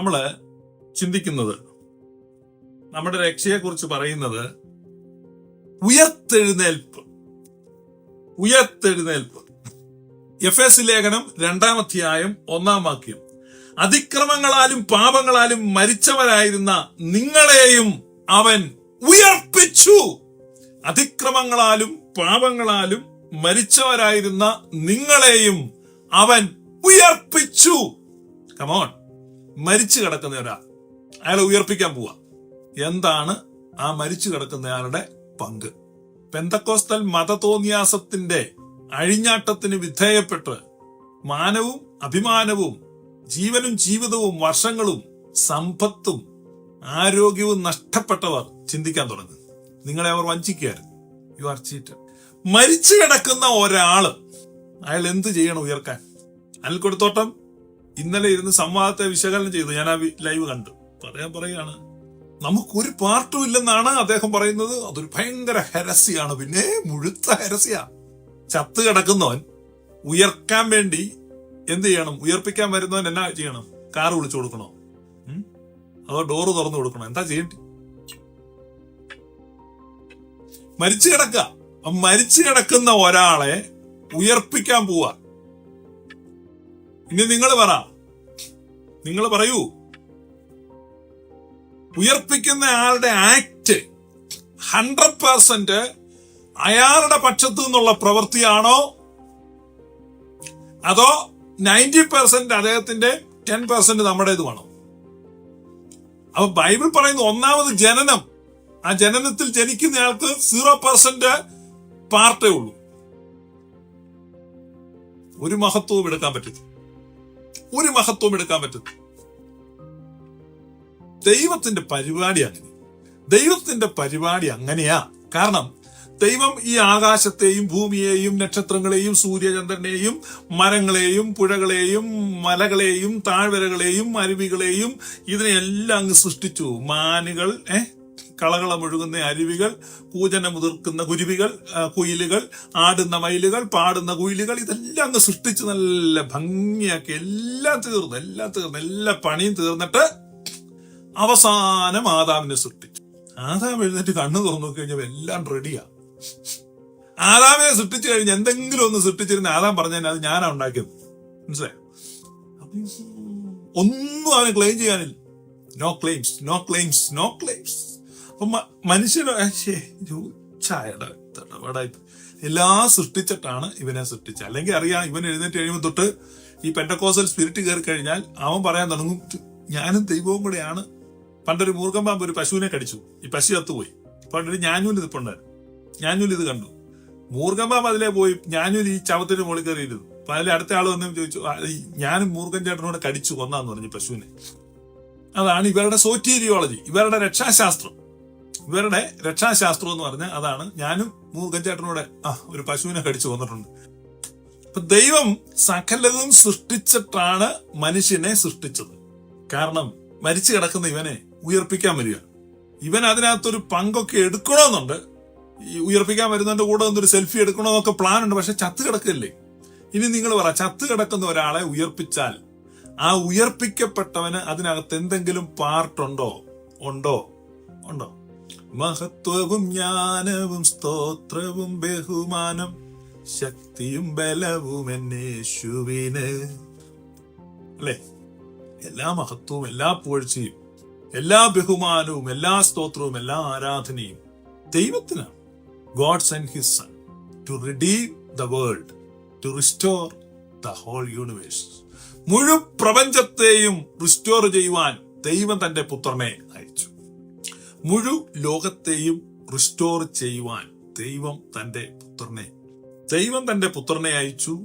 നമ്മൾ ചിന്തിക്കുന്നത് നമ്മുടെ രക്ഷയെക്കുറിച്ച് പറയുന്നത് ഉയർത്തെഴുന്നേൽപ്പ് ഉയർത്തെഴുന്നേൽപ്പ്. എഫ് എസ് ലേഖനം രണ്ടാം അധ്യായം ഒന്നാം വാക്യം. അതിക്രമങ്ങളാലും പാപങ്ങളാലും മരിച്ചവരായിരുന്ന നിങ്ങളെയും അവൻ ഉയർപ്പിച്ചു. അതിക്രമങ്ങളാലും പാപങ്ങളാലും മരിച്ചവരായിരുന്ന നിങ്ങളെയും അവൻ ഉയർപ്പിച്ചു. കമോൺ മരിച്ചു കിടക്കുന്ന ഒരാൾ. അയാളെ ഉയർപ്പിക്കാൻ പോവാ. എന്താണ് ആ മരിച്ചു കിടക്കുന്നയാളുടെ പങ്ക്? പെന്തക്കോസ്തൽ മതതോന്യാസത്തിന്റെ അഴിഞ്ഞാട്ടത്തിന് വിധേയപ്പെട്ട് മാനവും അഭിമാനവും ജീവനും ജീവിതവും വർഷങ്ങളും സമ്പത്തും ആരോഗ്യവും നഷ്ടപ്പെട്ടവർ ചിന്തിക്കാൻ തുടങ്ങും. നിങ്ങളെ അവർ വഞ്ചിക്കുകയായിരുന്നു. യു ആർ ചീറ്റഡ് മരിച്ചു കിടക്കുന്ന ഒരാൾ അയാൾ എന്ത് ചെയ്യണം ഉയർക്കാൻ? അനിൽക്കൊടുത്തോട്ടം ഇന്നലെ ഇരുന്ന് സംവാദത്തെ വിശകലനം ചെയ്തു. ഞാൻ ആ ലൈവ് കണ്ടു. പറയാൻ പറയാണ് നമുക്കൊരു പാർട്ടും ഇല്ലെന്നാണ് അദ്ദേഹം പറയുന്നത്. അതൊരു ഭയങ്കര ഹരസ്യാണ്. പിന്നെ മുഴുത്ത ഹരസ്യ. ചത്ത് കിടക്കുന്നവൻ ഉയർക്കാൻ വേണ്ടി എന്ത് ചെയ്യണം? ഉയർപ്പിക്കാൻ വരുന്നവൻ എന്നാ ചെയ്യണം? കാർ വിളിച്ചു കൊടുക്കണോ? അതോ ഡോറ് തുറന്നു കൊടുക്കണോ? എന്താ ചെയ്യണ്ട? മരിച്ചു കിടക്ക മരിച്ചു കിടക്കുന്ന ഒരാളെ ഉയർപ്പിക്കാൻ പോവാ. ഇനി നിങ്ങൾ പറ. നിങ്ങൾ പറയൂ. ഉയർപ്പിക്കുന്ന ആളുടെ ആക്ട് ഹൺഡ്രഡ് പേഴ്സെന്റ് അയാളുടെ പക്ഷത്തു നിന്നുള്ള പ്രവൃത്തിയാണോ? അതോ നയന്റി പെർസെന്റ് അദ്ദേഹത്തിന്റെ ടെൻ പെർസെന്റ് നമ്മുടേതുമാണോ അപ്പൊ ബൈബിൾ പറയുന്ന ഒന്നാമത് ജനനം. ആ ജനനത്തിൽ ജനിക്കുന്നയാൾക്ക് സീറോ പെർസെന്റ് പാർട്ടേ ഉള്ളൂ. ഒരു മഹത്വവും എടുക്കാൻ പറ്റും ഒരു മഹത്വം എടുക്കാൻ പറ്റും. ദൈവത്തിന്റെ പരിപാടി അങ്ങനെ. ദൈവത്തിന്റെ പരിപാടി അങ്ങനെയാ. കാരണം ദൈവം ഈ ആകാശത്തെയും ഭൂമിയെയും നക്ഷത്രങ്ങളെയും സൂര്യചന്ദ്രനെയും മരങ്ങളെയും പുഴകളെയും മലകളെയും താഴ്വരകളെയും അരുവികളെയും ഇതിനെയെല്ലാം അങ്ങ് സൃഷ്ടിച്ചു. മാനുകൾ ഏ? കളകളമൊഴുകുന്ന അരുവികൾ കൂജന മുതിർക്കുന്ന കുരുവികൾ കുയിലുകൾ ആടുന്ന മയിലുകൾ പാടുന്ന കുയിലുകൾ ഇതെല്ലാം അങ്ങ് സൃഷ്ടിച്ച് നല്ല ഭംഗിയാക്കി എല്ലാം തീർന്നു എല്ലാം തീർന്നു എല്ലാ പണിയും തീർന്നിട്ട് അവസാനം ആദാമിനെ സൃഷ്ടിച്ചു. ആദാം എഴുന്നേറ്റ് കണ്ണു തുറന്നു കഴിഞ്ഞപ്പോൾ എല്ലാം റെഡിയാ ആദാമിനെ സൃഷ്ടിച്ചു കഴിഞ്ഞ് എന്തെങ്കിലും ഒന്ന് സൃഷ്ടിച്ചിരുന്ന ആദാം പറഞ്ഞാൽ അത് ഞാനാ ഉണ്ടാക്കിയത്. മനസ്സിലായോ? ഒന്നും അവന് ക്ലെയിം ചെയ്യാനില്ല. No claims no claims no claims മനുഷ്യന് എല്ലാ ഒരു ചായയുടെ തടവടായി എല്ലാം സൃഷ്ടിച്ചിട്ടാണ് ഇവനെ സൃഷ്ടിച്ചത്. അല്ലെങ്കിൽ അറിയാം ഇവൻ എഴുന്നേറ്റ് കഴിയുമ്പോൾ തൊട്ട് ഈ പെൻഡക്കോസൽ സ്പിരിറ്റ് കയറി കഴിഞ്ഞാൽ അവൻ പറയാൻ തുടങ്ങും ഞാനും ദൈവവും കൂടെയാണ്. പണ്ടൊരു മൂർഖം പാമ്പ് ഒരു പശുവിനെ കടിച്ചു. ഈ പശു ചത്തുപോയി. പണ്ടൊരു ഞാഞ്ഞൂൽ ഇതിപ്പുണ്ടായിരുന്നു ഞാനൂൽ ഇത് കണ്ടു. മൂർഖം പാമ്പ് അതിലേ പോയി ഞാനൂൽ ഈ ചവത്തിന് മുകളിൽ കയറിയിരുന്നു. അപ്പൊ അതിൽ അടുത്ത ആൾ വന്ന് ചോദിച്ചു "ആ, ഈ ഞാനും മൂർഖൻ ചേട്ടനോട് കടിച്ചു കൊന്നാന്ന് പറഞ്ഞു പശുവിനെ. അതാണ് ഇവരുടെ സോറ്റീരിയോളജി ഇവരുടെ രക്ഷാശാസ്ത്രം. ഇവരുടെ രക്ഷാശാസ്ത്രം എന്ന് പറഞ്ഞാൽ അതാണ്. ഞാനും മൂർഖൻ ചേട്ടനോട് ആ ഒരു പശുവിനെ കടിച്ചു വന്നിട്ടുണ്ട് അപ്പൊ ദൈവം സകലതും സൃഷ്ടിച്ചിട്ടാണ് മനുഷ്യനെ സൃഷ്ടിച്ചത്. കാരണം മരിച്ചു കിടക്കുന്ന ഇവനെ ഉയർപ്പിക്കാൻ വരിക. ഇവൻ അതിനകത്തൊരു പങ്കൊക്കെ എടുക്കണമെന്നുണ്ട്. ഈ ഉയർപ്പിക്കാൻ വരുന്നതിന്റെ കൂടെ ഒന്നൊരു സെൽഫി എടുക്കണമെന്നൊക്കെ പ്ലാൻ ഉണ്ട് പക്ഷെ ചത്ത് കിടക്കല്ലേ? ഇനി നിങ്ങൾ പറ ചത്ത് കിടക്കുന്ന ഒരാളെ ഉയർപ്പിച്ചാൽ ആ ഉയർപ്പിക്കപ്പെട്ടവന് അതിനകത്ത് എന്തെങ്കിലും പാർട്ടുണ്ടോ? ഉണ്ടോ? ഉണ്ടോ? മഹത്വവും ജ്ഞാനവും സ്തോത്രവും ബഹുമാനം ശക്തിയും ബലവും എന്നേശുവിന്. അല്ലെ? എല്ലാ മഹത്വവും എല്ലാ പുകഴ്ചയും എല്ലാ ബഹുമാനവും എല്ലാ സ്തോത്രവും എല്ലാ ആരാധനയും ദൈവത്തിനാണ്. God and his son to redeem the world to restore the whole universe മുഴു പ്രപഞ്ചത്തെയും റിസ്റ്റോർ ചെയ്യുവാൻ ദൈവം തന്റെ പുത്രനെ അയച്ചു. മുഴു ലോകത്തെയും റിസ്റ്റോർ ചെയ്യുവാൻ ദൈവം തന്റെ പുത്രനെ ദൈവം തന്റെ പുത്രനെ അയച്ചു.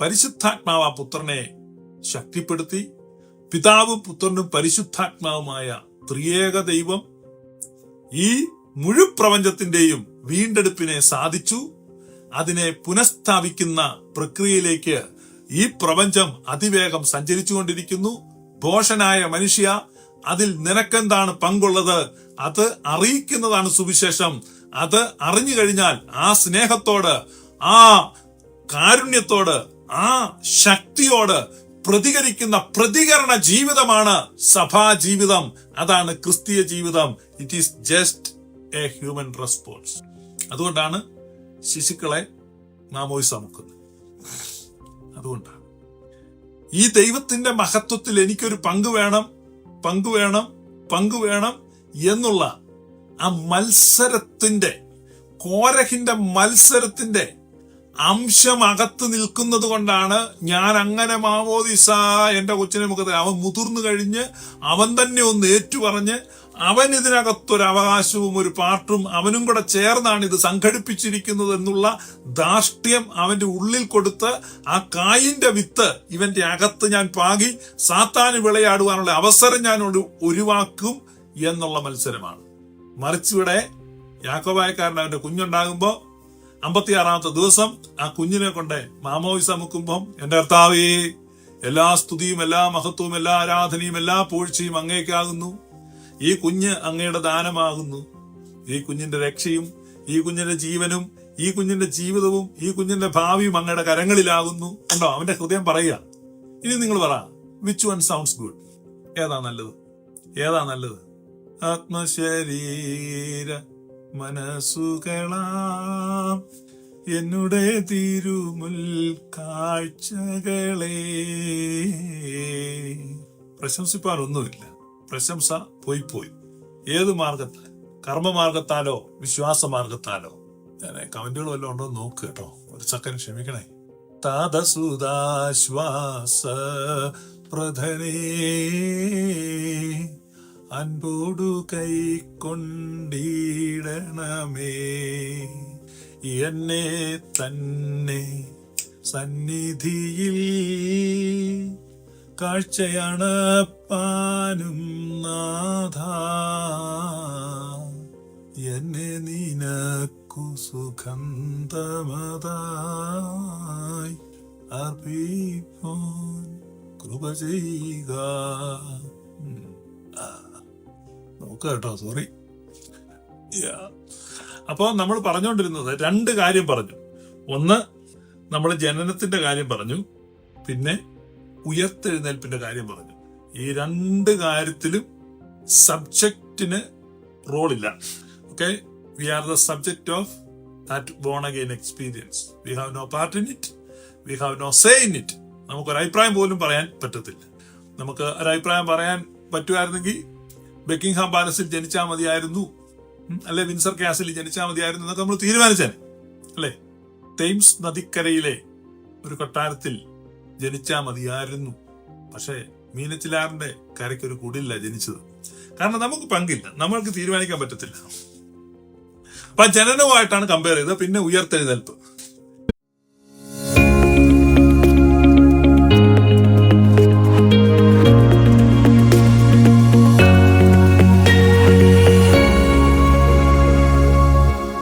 പരിശുദ്ധാത്മാവ് ആ പുത്രനെ ശക്തിപ്പെടുത്തി. പിതാവും പുത്രനും പരിശുദ്ധാത്മാവുമായ ത്രിയേക ദൈവം ഈ മുഴുപ്രപഞ്ചത്തിന്റെയും വീണ്ടെടുപ്പിനെ സാധിച്ചു. അതിനെ പുനഃസ്ഥാപിക്കുന്ന പ്രക്രിയയിലേക്ക് ഈ പ്രപഞ്ചം അതിവേഗം സഞ്ചരിച്ചുകൊണ്ടിരിക്കുന്നു. ഭോഷനായ മനുഷ്യ അതിൽ നിനക്കെന്താണ് പങ്കുള്ളത്? അത് അറിയിക്കുന്നതാണ് സുവിശേഷം. അത് അറിഞ്ഞു കഴിഞ്ഞാൽ ആ സ്നേഹത്തോട് ആ കാരുണ്യത്തോട് ആ ശക്തിയോട് പ്രതികരിക്കുന്ന പ്രതികരണ ജീവിതമാണ് സഭാ ജീവിതം. അതാണ് ക്രിസ്തീയ ജീവിതം. It is just a human response അതുകൊണ്ടാണ് ശിശുക്കളെ മാമോയിസ് അമുക്കുന്നത് അതുകൊണ്ടാണ്. ഈ ദൈവത്തിന്റെ മഹത്വത്തിൽ എനിക്കൊരു പങ്ക് വേണം. പങ്ക് വേണം പങ്ക് വേണം എന്നുള്ള ആ മത്സരത്തിന്റെ കോരഹിന്റെ മത്സരത്തിന്റെ അംശം അകത്ത് നിൽക്കുന്നത് കൊണ്ടാണ് ഞാൻ അങ്ങനെ മാവോദിസ എന്റെ കൊച്ചിനെ മുഖത്ത് അവൻ മുതിർന്നു കഴിഞ്ഞ് അവൻ തന്നെ ഒന്ന് ഏറ്റുപറഞ്ഞ് അവൻ ഇതിനകത്തൊരു അവകാശവും ഒരു പാട്ടും അവനും കൂടെ ചേർന്നാണ് ഇത് സംഘടിപ്പിച്ചിരിക്കുന്നത് എന്നുള്ള ധാർഷ്ട്യം അവന്റെ ഉള്ളിൽ കൊടുത്ത് ആ കായിന്റെ വിത്ത് ഇവന്റെ അകത്ത് ഞാൻ പാകി സാത്താന് വിളയാടുവാനുള്ള അവസരം ഞാൻ ഒഴിവാക്കും എന്നുള്ള മത്സരമാണ്. മറിച്ചിവിടെ യാക്കോബായക്കാരൻ അവന്റെ കുഞ്ഞുണ്ടാകുമ്പോ അമ്പത്തിയാറാമത്തെ ദിവസം ആ കുഞ്ഞിനെ കൊണ്ട് മാമോയിസ മുക്കുമ്പം എന്റെ കർത്താവേ എല്ലാ സ്തുതിയും എല്ലാ മഹത്വവും എല്ലാ ആരാധനയും എല്ലാ പൂഴ്ചയും അങ്ങേക്കാകുന്നു. ഈ കുഞ്ഞ് അങ്ങയുടെ ദാനമാകുന്നു. ഈ കുഞ്ഞിന്റെ രക്ഷയും ഈ കുഞ്ഞിന്റെ ജീവനും ഈ കുഞ്ഞിന്റെ ജീവിതവും ഈ കുഞ്ഞിന്റെ ഭാവിയും അങ്ങയുടെ കരങ്ങളിലാകുന്നു. ഉണ്ടോ? അവന്റെ ഹൃദയം പറയുക. ഇനി നിങ്ങൾ പറ വിച്ച് വൺ സൗണ്ട്സ് ഗുഡ് ഏതാ നല്ലത്? ഏതാ നല്ലത്? ആത്മശരീര മനസ്സുകളാം എന്നുടെ തിരുമുൽ കാഴ്ചകളെ. പ്രശംസിപ്പാനൊന്നുമില്ല പ്രശംസ പോയി പോയി. ഏത് മാർഗത്താൽ കർമ്മമാർഗത്താലോ വിശ്വാസ മാർഗത്താലോ ഞാൻ കമന്റുകൾ വല്ലതും ഉണ്ടോ നോക്ക് കേട്ടോ. ഒരു സെക്കൻഡ് ക്ഷമിക്കണേ. താതസുദാശ്വാസ പ്രധനേ അൻപോടു കൈക്കൊണ്ടിടണമേ. എന്നെ തന്നെ സന്നിധിയിൽ കാഴ്ചയാണ് പാനും നാഥ. എന്നെ നിനക്കു സുഗന്ധമതായി അർപ്പിപ്പോൻ കൃപ ചെയ്യുക. നോക്ക് കേട്ടോ സോറി അപ്പൊ നമ്മൾ പറഞ്ഞുകൊണ്ടിരുന്നത് രണ്ട് കാര്യം പറഞ്ഞു. ഒന്ന് നമ്മൾ ജനനത്തിന്റെ കാര്യം പറഞ്ഞു. പിന്നെ ഉയർത്തെഴുന്നേൽപ്പിന്റെ കാര്യം പറഞ്ഞു. ഈ രണ്ട് കാര്യത്തിലും സബ്ജക്റ്റിന് റോളില്ല okay we are the subject of that born again experience we have no part in it we have no say in it നമുക്ക് അഭിപ്രായം പോലും പറയാൻ പറ്റത്തില്ല. നമുക്ക് ഒരു അഭിപ്രായം പറയാൻ പറ്റുമായിരുന്നെങ്കിൽ ബെക്കിംഗ്ഹാം പാലസിൽ ജനിച്ചാൽ മതിയായിരുന്നു. അല്ലെ? വിൻസർ ക്യാസിൽ ജനിച്ചാൽ മതിയായിരുന്നു എന്നൊക്കെ നമ്മൾ തീരുമാനിച്ചേനെ. അല്ലേ? തെയിംസ് നദിക്കരയിലെ ഒരു കൊട്ടാരത്തിൽ ജനിച്ചാൽ മതിയായിരുന്നു. പക്ഷേ മീനച്ചിലാറിന്റെ കരയ്ക്കൊരു കുടില്ല ജനിച്ചത്. കാരണം നമുക്ക് പങ്കില്ല. നമ്മൾക്ക് തീരുമാനിക്കാൻ പറ്റത്തില്ല. അപ്പൊ ജനനവുമായിട്ടാണ് കമ്പയർ ചെയ്തത്. പിന്നെ ഉയർത്തെഴുന്നേൽപ്പ്.